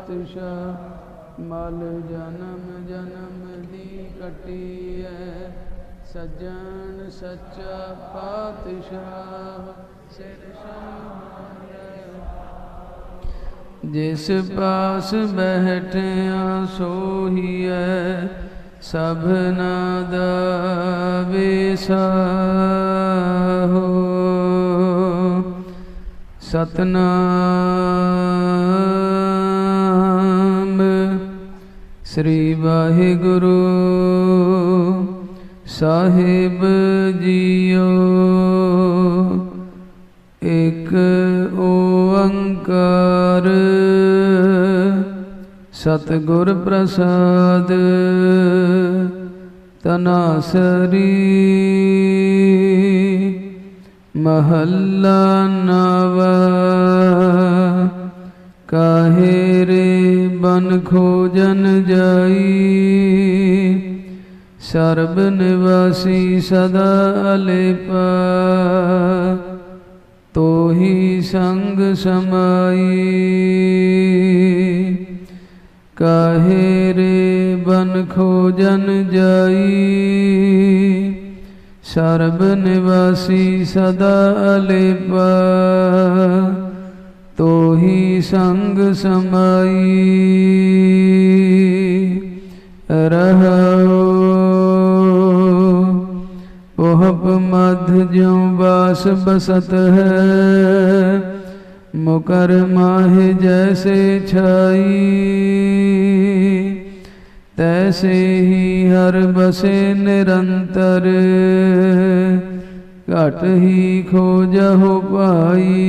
ਪਾਤਸ਼ਾਹ ਮਲ ਜਨਮ ਜਨਮ ਦੀ ਕਟੀ ਐ ਸੱਜਣ ਸੱਚਾ ਪਾਤਸ਼ਾਹ, ਸਿਰ ਸਹਾਰੇ ਜਿਸ ਪਾਸ ਬਹਿਠਿਆ ਸੋਹੀਐ ਸਭਨਾ ਦਾ ਵਿਸਾਹੋ ਸਤਨਾਮ ਸ੍ਰੀ ਵਾਹਿਗੁਰੂ ਸਾਹਿਬ ਜੀਓ। ਇਕ ਓੰਕਾਰ ਸਤਿਗੁਰ ਪ੍ਰਸਾਦ ਤਨਾਸਰੀ ਮਹੱਲਾ ਨਵਾ। ਬਨ ਖੋਜਨ ਜਾਈ। ਸਰਬ ਨਿਵਾਸੀ ਸਦਾ ਅਲੇਪਾ। ਤੋਹੀ ਸੰਗ ਸਮਾਈ। ਕਾਹੇ ਰੇ ਬਨ ਖੋਜਨ ਜਾਈ। ਸਰਬ ਨਿਵਾਸੀ ਸਦਾ ਅਲੇਪਾ। ਤੋਹੀ ਸੰਗ ਸਮਾਈ। ਰਹਾਓ ਉਹਪ ਮਧ ਜਿਉ ਬਾਸ ਬਸਤ ਹੈ। ਮੁਕਰ ਮਾਹਿ ਜੈਸੇ ਛਾਈ। ਤੈਸੇ ਹੀ ਹਰ ਬਸੇ ਨਿਰੰਤਰ। ਘਟ ਹੀ ਖੋਜਹੁ ਪਾਈ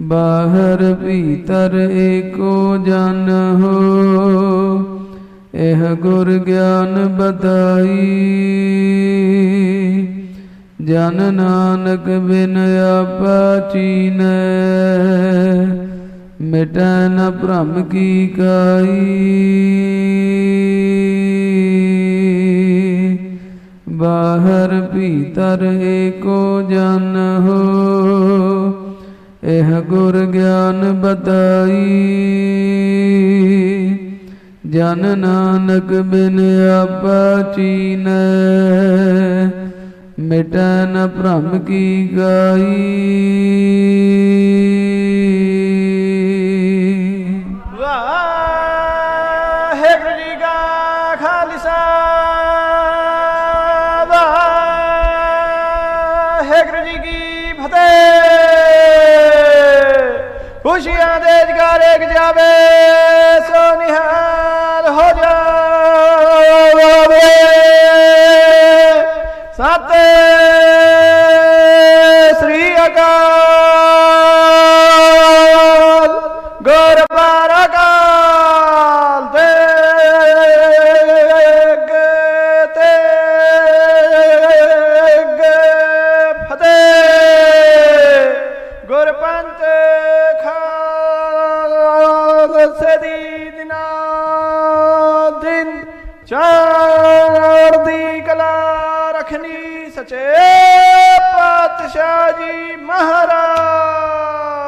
ਬਾਹਰ ਭੀਤਰ ਏਕੋ ਜਨ ਹੋ, ਇਹ ਗੁਰ ਗਿਆਨ ਬਤਾਈ ਜਨ ਨਾਨਕ ਬਿਨ ਆਪਾ ਚੀਨੈ, ਮਿਟੈ ਨ ਭ੍ਰਮ ਕੀ ਕਾਈ। ਬਾਹਰ ਭੀਤਰ ਏਕੋ ਜਨ ਹੋ। ਇਹ ਗੁਰ ਗਿਆਨ ਬਤਾਈ। ਜਨ ਨਾਨਕ ਬਿਨ ਆਪਾ ਚੀਨੈ। ਮਿਟੈ ਨ ਭ੍ਰਮ ਕੀ ਗਾਈ। ਖੁਸ਼ੀਆਂ ਦੇ ਜਗਾਰੇ ਕ ਜਾਵੇ ਸੋ ਨਿਹਾਲ ਹੋ ਜਾਵੇ। ਸਤਿ ਚੜਦੀ ਕਲਾ ਰਖਨੀ ਸਚੇ ਪਾਤਸ਼ਾਹ ਜੀ ਮਹਾਰਾਜ।